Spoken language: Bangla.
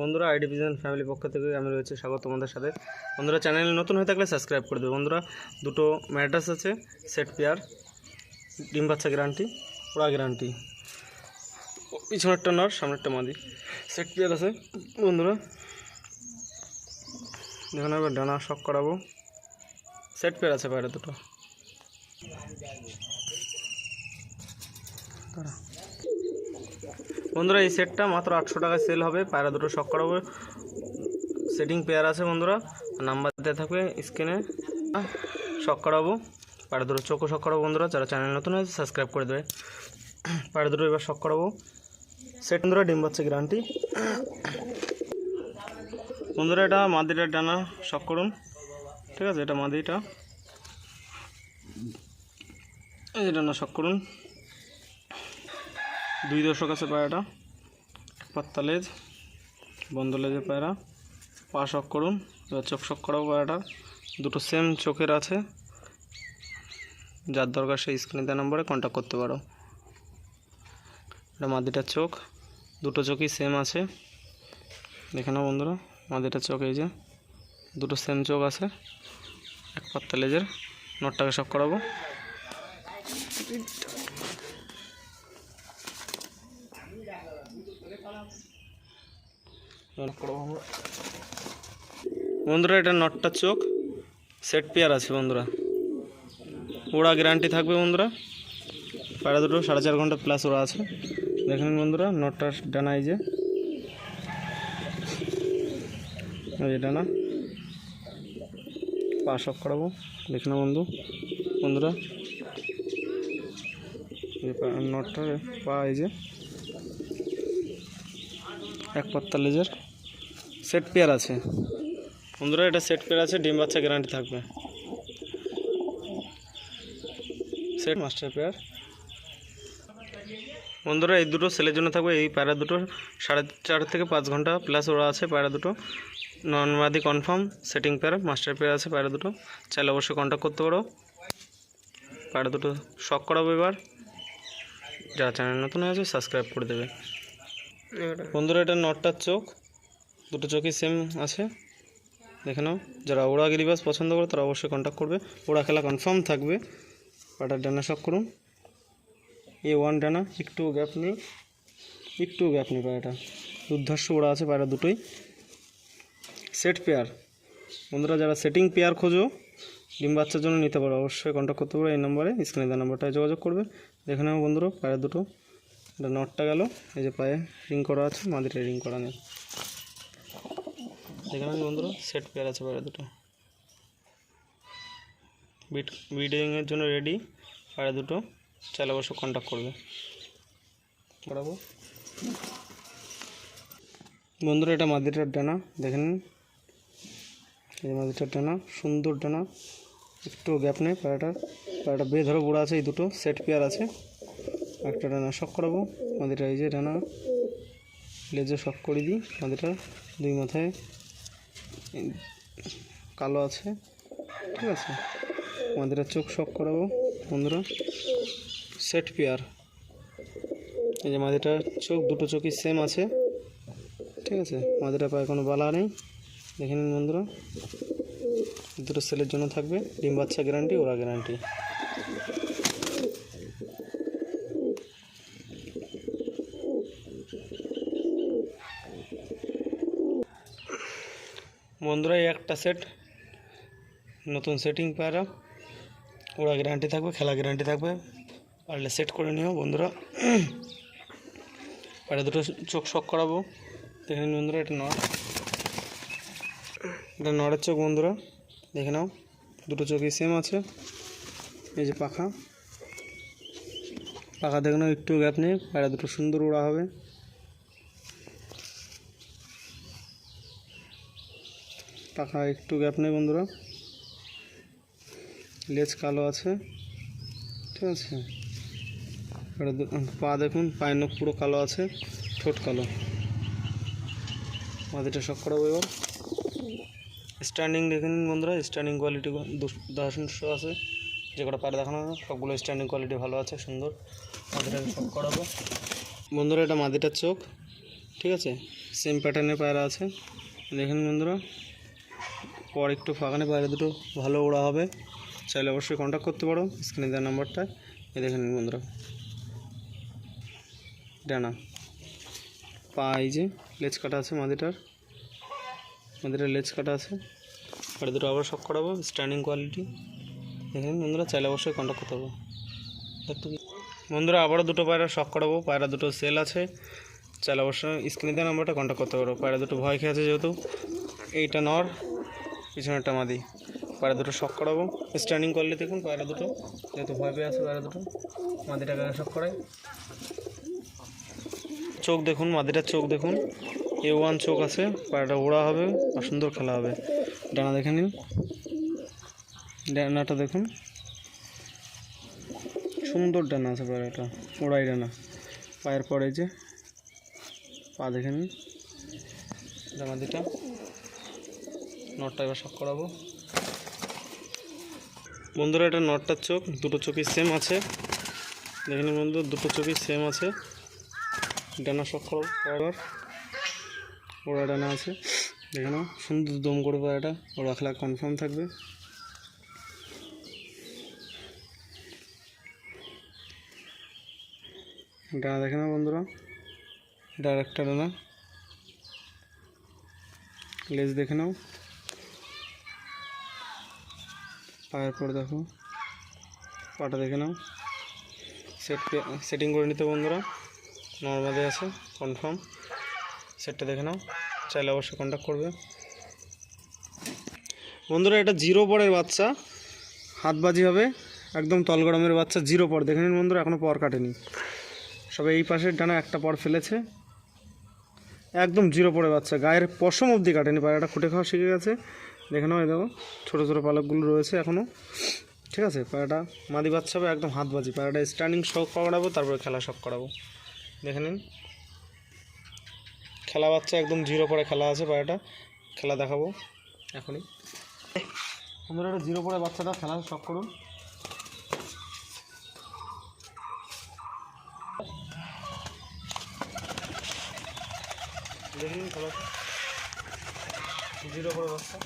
বন্ধুরা আইডি ভিজন ফ্যামিলি পক্ষ থেকে আমি রয়েছে স্বাগত তোমাদের সাথে। বন্ধুরা, চ্যানেল নতুন হয়ে থাকলে সাবস্ক্রাইব করে দেবে বন্ধুরা, দুটো ম্যাট্রাস আছে, সেট পেয়ার, ডিম বাচ্চা গ্যারান্টি ওরা গ্যারান্টি। পিছনেরটা নর, সামনেরটা মাদি। সেট পেয়ার আছে, বন্ধুরা। দেখুন, এবার ডানা শক করাবো। সেট পেয়ার আছে বাইরে দুটো। দাঁড়া। বন্ধুরা, এই সেটটা মাত্র আটশো টাকায় সেল হবে। পায়রা দুটো শক করাবো। সেটিং পেয়ার আছে বন্ধুরা। নাম্বার দেওয়া থাকবে স্ক্রিনে শক করাবো। পায়রা দুটো চোখও শখ করাবো বন্ধুরা। যারা চ্যানেল নতুন হয়েছে সাবস্ক্রাইব করে দেবে। পায়রা দুটো এবার শক করাবো। সেট বন্ধুরা, ডিম বাচ্চা গ্যারান্টি বন্ধুরা, এটা মাদিটার ডানা শখ করুন। ঠিক আছে, এটা মাদিটা। এই ডানা শক করুন। দুই দশক আছে পায়রাটা। পাত্তা লেজ, বন্ধ লেজের পায়রা। পা শক করুন, এবার চোখ শক করাবো পায়রাটার দুটো সেম চোখের আছে। যার দরকার সেই স্ক্রিনে দেওয়া নম্বরে কন্ট্যাক্ট করতে পারো। এটা মাদিটার চোখ। দুটো চোখই সেম আছে। দেখে নাও বন্ধুরা, মাদিটার চোখ এই যে। দুটো সেম চোখ আছে। এক পাত্তা লেজের। নটটাকে শক করাবো। বন্ধুরা, এটা নটটার চোখ। সেট পেয়ার আছে বন্ধুরা। ওড়া গ্যারান্টি থাকবে বন্ধুরা। পায়রা দুটো, সাড়ে চার ঘণ্টা প্লাস ওড়া আছে। দেখেন বন্ধুরা নটটার ডানা এই যে। ডানা। পা অফ করাবো। দেখে না বন্ধু। বন্ধুরা নটটার পা এই যে। এক পাত্তা লেজের সেট পেয়ার আছে। বন্ধুরা, এটা সেট পেয়ার আছে, ডিম বাচ্চা গ্যারান্টি থাকবে। Set master pair. বন্ধুরা, এই দুটো সেলের জন্য থাকবে, এই পায়রা দুটো। সাড়ে চার থেকে পাঁচ ঘণ্টা প্লাস ওরা আছে পায়রা দুটো। নন নর্মাদি confirm setting pair master pair আছে পায়রা দুটো। চাইলে অবশ্যই কন্ট্যাক্ট করতে পারো। পায়রা দুটো শখ করাবো এবার। যারা চ্যানেল নতুন আছে সাবস্ক্রাইব করে দেবে। বন্ধুরা, এটা নটটার চোখ। দুটো চোখই সেম আছে। দেখে নাও, যারা ওড়া গিরিবাস পছন্দ করে, তারা অবশ্যই কন্ট্যাক্ট করবে। ওড়া খেলা কনফার্ম থাকবে। পাটার ডানা শখ করুন। এ ওয়ান ডানা, একটু গ্যাপ নেই। একটু গ্যাপ নেই পায়রাটা দুর্ধর্ষ ওড়া আছে পায়রা দুটোই। সেট পেয়ার বন্ধুরা, যারা সেটিং পেয়ার খোঁজো, ডিম বাচ্চার জন্য নিতে পারো। অবশ্যই কন্ট্যাক্ট করতে পারো এই নম্বরে স্ক্রিনে দেওয়া নাম্বারটায় যোগাযোগ করবে। দেখে নাও বন্ধুরা, পায়রা দুটো। এটা নটটা গেল। এই যে পায়ে রিং করা আছে মাদিটা রিং করা নেই। দেখে নাও বন্ধুরা সেট পেয়ার আছে পায়রা দুটো। বিট ব্রিডিংয়ের জন্য রেডি পায়রা দুটো, চাইলে অবশ্য কন্ট্যাক্ট করবে। করাবো বন্ধুরা, এটা মাদিটার ডানা দেখে নিন এই মাদিটার ডানা, সুন্দর ডানা। একটু গ্যাপ নেই পায়রাটার পায়রাটা বে ধরো বুড়া আছে, এই দুটো সেট পেয়ার আছে। একটা ডানা শক করাবো মাদিটা এই যে ডানা। লেজে শক করে দিই মাদিটা দুই মাথায়। কালো আছে। ঠিক আছে? আমাদের চোখ শখ করাবো, বন্ধুরা। সেট পেয়ার এই যে মাদিটার চোখ, দুটো চোখই সেম আছে। ঠিক আছে? মাদিটা পায়ে কোনো বালা নেই। দেখে নিন, বন্ধুরা। দুটো সেলের জন্য থাকবে। ডিম বাচ্চা গ্যারান্টি ওরা গ্যারান্টি বন্ধুরা একটা সেট নতুন সেটিং পায়রা ওরা গ্যারান্টি থাকবে খেলা গ্যারান্টি থাকবে। পারলে সেট করে নিও বন্ধুরা। পায়রা দুটো চোখ শক করাবো। দেখে নিন বন্ধুরা, এটা নড়। এটা নড়ের চোখ বন্ধুরা, দেখে নাও। দুটো চোখই সেম আছে। এই যে পাখা। পাখা দেখে নাও, একটু গ্যাপ নেই। পায়রা দুটো সুন্দর ওড়া হবে। পাখা একটু গ্যাপ নেই বন্ধুরা। লেজ কালো আছে। ঠিক আছে? পা দেখুন, পায়ের নখ পুরো কালো আছে, ঠোঁট কালো। মাদিটা শখ করাবো এবার। স্ট্যান্ডিং দেখে নিন বন্ধুরা স্ট্যান্ডিং কোয়ালিটি দশশো আছে। যে কটা পারে দেখানো সবগুলো স্ট্যান্ডিং কোয়ালিটি ভালো আছে, সুন্দর। মাদিটাকে শখ করাবো। বন্ধুরা, এটা মাদিটার চোখ। ঠিক আছে? সেম প্যাটার্নের পায়রা আছে। দেখেন বন্ধুরা। পর একটু ফাঁকানে পায়রা দুটো ভালো ওড়া হবে। চাইলে অবশ্যই কন্ট্যাক্ট করতে পারো স্ক্রিনে দেওয়ার নাম্বারটায় এই নিন বন্ধুরা। ডানা পা এই যে, লেজ কাটা আছে মাদিটার। মাদিটার লেজ কাটা আছে। পায়রা দুটো আবার শখ করাবো স্ট্যান্ডিং কোয়ালিটি দেখেন বন্ধুরা, চাইলে অবশ্যই কন্ট্যাক্ট করতে পারব বন্ধুরা, আবারও দুটো পায়রা শখ করাবো। পায়রা দুটো সেল আছে। চাইলে অবশ্যই স্ক্রিনে দেওয়া নাম্বারটা কন্ট্যাক্ট করতে পারো। পায়রা দুটো ভয় খেয়ে আছে যেহেতু। এইটা নর। পিছনেরটা মাদি পায়রা দুটো শখ করাবো। স্ট্যান্ডিং করলে দেখুন পায়রা দুটো। যেহেতু ভয় পেয়ে আছে পায়রা দুটো। মাদিটাকে শখ করাই। চোখ দেখুন মাদিটার চোখ দেখুন। এ ওয়ান চোখ আছে পায়রাটা ওড়া হবে আর সুন্দর খেলা হবে। ডানা দেখে নিন। ডানাটা দেখুন। সুন্দর ডানা আছে পায়রাটা ওড়াই ডানা। পায়ের পরে যে, পা দেখে নিন। জামাদিটা নটটা এবার শখ করাবো। বন্ধুরা, এটা নটটার চোখ, দুটো চোখই সেম আছে। দেখে নিন বন্ধু দুটো চোখই সেম আছে। ডানা শখ করাবো এবার। ওরা ডানা আছে। দেখে নাও, সুন্দর দম করব এটা। ওরা খেলা কনফার্ম থাকবে। ডানা দেখে নাও বন্ধুরা। ডাইরেক্টর ডানা। লেজ দেখে নাও। পায়ের পর দেখো, পাটা দেখে নাও। সেট সেটিং করে নিতে বন্ধুরা। নর্মালি আছে কনফার্ম সেটটা দেখে নাও, চাইলে অবশ্যই কন্ট্যাক্ট করবে। বন্ধুরা, এটা জিরো পরের বাচ্চা। হাতবাজি হবে, একদম তলগরমের বাচ্চা জিরো পর। দেখে নিন বন্ধুরা এখনও পর কাটেনি। সবে এই পাশের ডানা একটা পর ফেলেছে। একদম জিরো পরে বাচ্চা। গায়ের পশম অবধি কাটেনি, পায়রাটা খুঁটে খাওয়া শিখে গেছে। দেখে নাও দেখো, ছোটো ছোটো পালকগুলো রয়েছে এখনও ঠিক আছে? পায়রাটা মাদি বাচ্চা হবে, একদম হাত বাজি। পায়রাটা স্ট্যান্ডিং শখ করাবো, তারপরে খেলা শখ করাবো। দেখে নিন। খেলা বাচ্চা একদম জিরো পরে খেলা আছে পায়রাটা। খেলা দেখাবো, এখনই। বন্ধুরা একটা জিরো পরে বাচ্চাটা খেলা শখ করুন। দেখে নিন খেলা। জিরো পরে বাচ্চা।